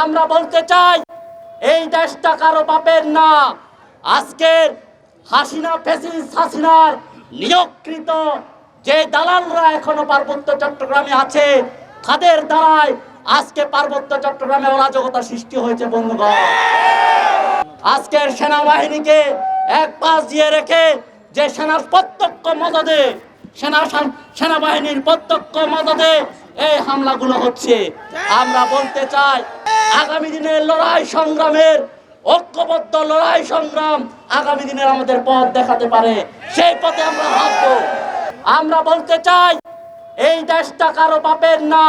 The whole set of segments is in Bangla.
আমরা বলতে চাই, এই দেশটা কারও বাপের না। আজকের হাসিনা, ফেসিস হাসিনার নিয়োগকৃত যে দালালরা এখনও পার্বত্য চট্টগ্রামে আছে, তাদের দ্বারাই আজকে পার্বত্য চট্টগ্রামে অরাজকতা সৃষ্টি হয়েছে, বন্ধুগণ। আজকের সেনাবাহিনীকে এক পাশ দিয়ে রেখে যে সেনার প্রত্যক্ষ মদদে, সেনা সেনাবাহিনীর প্রত্যক্ষ মদদে এই হামলাগুলো হচ্ছে। আমরা বলতে চাই আগামী দিনের লড়াই সংগ্রামের ঐক্যবদ্ধ লড়াই সংগ্রাম আগামী দিনের আমাদের পথ দেখাতে পারে। সেই পথে আমরা হাঁটবো। আমরা বলতে চাই, এই দেশটা কারও বাপের না।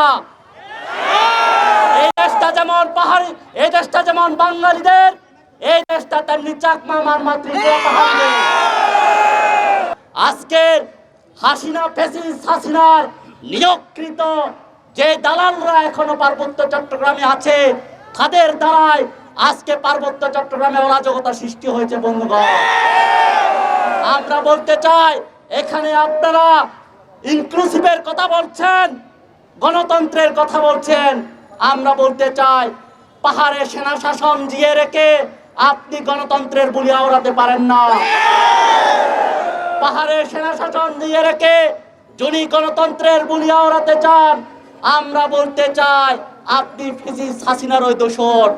এই দেশটা যেমন পাহাড়ি, এই দেশটা যেমন বাঙালিদের, এই দেশটা তেমনি চাকমা মারমা ত্রিপুরা পাহাড়িদের আজকের হাসিনা, ফেসিস হাসিনার নিয়োগকৃত যে দালালরা এখনও পার্বত্য চট্টগ্রামে আছে তাদের দ্বারাই আজকে পার্বত্য চট্টগ্রামে অরাজকতা সৃষ্টি হয়েছে, বন্ধুগণ। আমরা বলতে চাই, এখানে আপনারা ইনক্লুসিভের কথা বলছেন, গণতন্ত্রের কথা বলছেন। আমরা বলতে চাই, পাহাড়ে সেনা শাসন জিয়ে রেখে আপনি গণতন্ত্রের বুলি আওড়াতে পারেন না। পাহাড়ে সেনা শাসন দিয়ে রেখে যদি গণতন্ত্রের বুলি আওড়াতে চান, আমরা বলতে চাই আপনি ফিজিস হাসিনার ওই দোষর।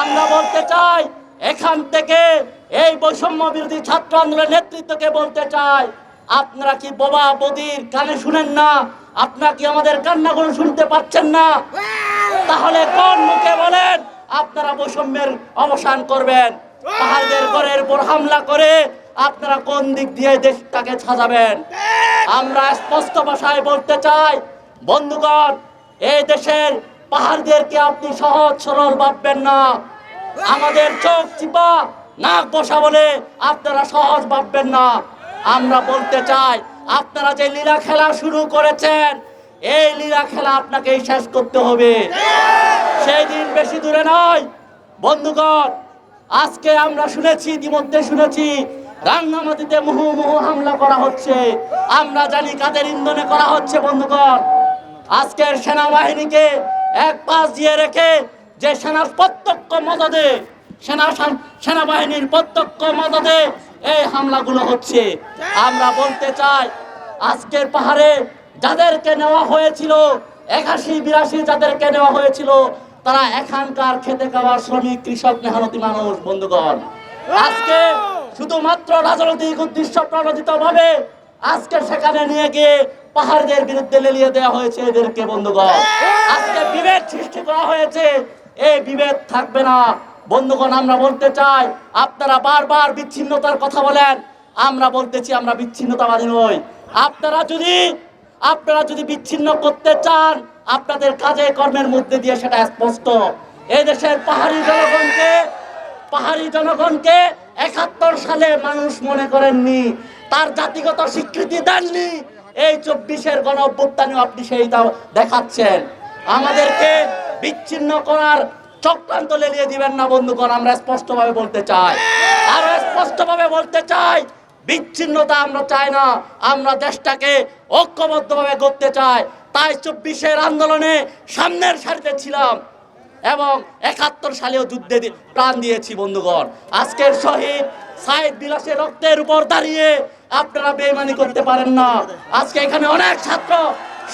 আমরা বলতে চাই, এখান থেকে এই বৈষম্য বিরোধী ছাত্র আন্দোলনের নেতৃত্বকে বলতে চাই। আপনারা কি বোবা বদির কানে শুনেন না? আপনারা কি আমাদের কান্নাগুলো শুনতে পাচ্ছেন না? তাহলে কোন মুখে বলেন, আপনারা বৈষম্যের অবসান করবেন। পাহাড়দের ঘরের উপর হামলা করে আপনারা কোন দিক দিয়ে দেশটাকে সাজাবেন? আমরা স্পষ্ট ভাষায় বলতে চাই, বন্ধুগণ এই দেশের পাহাড়দেরকে আপনি সহজ, সরল ভাববেন না। আমাদের চোখ চিপা, নাক বসা বলে আপনারা সহজ ভাববেন না। আমরা বলতে চাই, আপনারা যে লীলা খেলা শুরু করেছেন, এই লীলা খেলা আপনাকেই শেষ করতে হবে। সেই দিন বেশি দূরে নয়। বন্ধুগণ, আজকে আমরা শুনেছি, ইতিমধ্যে শুনেছি রাঙ্গামাটিতে মুহু মুহু হামলা করা হচ্ছে। আমরা জানি কাদের ইন্ধনে করা হচ্ছে, বন্ধুগণ। আজকের সেনাবাহিনীকে এক পাশ দিয়ে রেখে যে সেনার প্রত্যক্ষ মদদে, সেনা সেনাবাহিনীর প্রত্যক্ষ মদদে এই হামলাগুলো হচ্ছে। আমরা বলতে চাই, আজকের পাহাড়ে যাদেরকে নেওয়া হয়েছিল, একাশি, বিরাশি যাদেরকে নেওয়া হয়েছিল, তারা এখানকার খেতে খাওয়ার শ্রমিক, কৃষক, মেহনতি মানুষ, বন্ধুগণ। আজকে শুধুমাত্র রাজনৈতিক উদ্দেশ্য প্রণোদিত ভাবে আজকে সেখানে নিয়ে গিয়ে পাহাড়দের বিরুদ্ধে লেলিয়ে দেওয়া হয়েছে এদেরকে, বন্ধুগণ। আজকে বিভেদ সৃষ্টি করা হয়েছে। এই বিভেদ থাকবে না। বন্ধুগণ, আমরা বলতে চাই, আপনারা বারবার বিচ্ছিন্নতার কথা বলেন। আমরা বলতেছি আমরা বিচ্ছিন্নতাবাদী নই। আপনারা যদি আপনারা যদি বিচ্ছিন্ন করতে চান, আপনাদের কাজে কর্মের মধ্যে দিয়ে সেটা স্পষ্ট। এই দেশের পাহাড়ি জনগণকে পাহাড়ি জনগণকে একাত্তর সালে মানুষ মনে করেননি। তার জাতিগত স্বীকৃতি দেননি। এই চব্বিশের গণ অভ্যুত্থানেও আপনি সেইটা দেখাচ্ছেন। আমাদেরকে বিচ্ছিন্ন করার চক্রান্ত লেলিয়ে দিবেন না, বন্ধুগণ, আমরা স্পষ্টভাবে বলতে চাই। আরও স্পষ্টভাবে বলতে চাই, বিচ্ছিন্নতা আমরা চাই না, আমরা দেশটাকে ঐক্যবদ্ধভাবে করতে চাই। তাই চব্বিশের আন্দোলনে সামনের সারিতে ছিলাম এবং একাত্তর সালেও যুদ্ধে প্রাণ দিয়েছি, বন্ধুগণ। আজকের শহীদ সাইদ বিলাসের রক্তের উপর দাঁড়িয়ে আপনারা বেইমানি করতে পারেন না। আজকে এখানে অনেক ছাত্র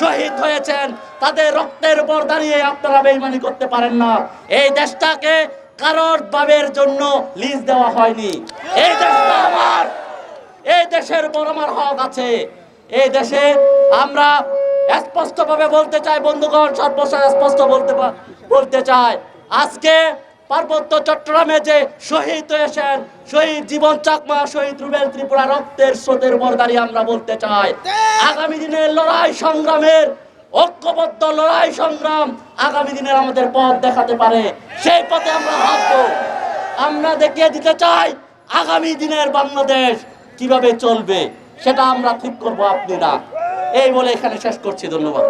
শহীদ হয়েছেন। তাদের রক্তের উপর দাঁড়িয়ে আপনারা বেইমানি করতে পারেন না। এই দেশটাকে কারোর বাবের জন্য লিজ দেওয়া হয়নি। এই দেশটা আমার। এই দেশের উপর আমার হক আছে। এই দেশে আমরা স্পষ্টভাবে বলতে চাই, বন্ধুগণ, সর্বশেষ স্পষ্ট বলতে বলতে চাই, আজকে পার্বত্য চট্টগ্রামে যে শহীদ হয়েছেন, শহীদ জীবন চাকমা, শহীদ রুবেল ত্রিপুরা রক্তের স্রোতের দাঁড়িয়ে আমরা বলতে চাই। আগামী দিনের লড়াই সংগ্রামের, ঐক্যবদ্ধ লড়াই সংগ্রাম আগামী দিনের আমাদের পথ দেখাতে পারে। সেই পথে আমরা হাঁটবো আমরা দেখিয়ে দিতে চাই আগামী দিনের বাংলাদেশ কীভাবে চলবে, সেটা আমরা ঠিক করব আপনি না। এই বলে এখানে শেষ করছি, ধন্যবাদ।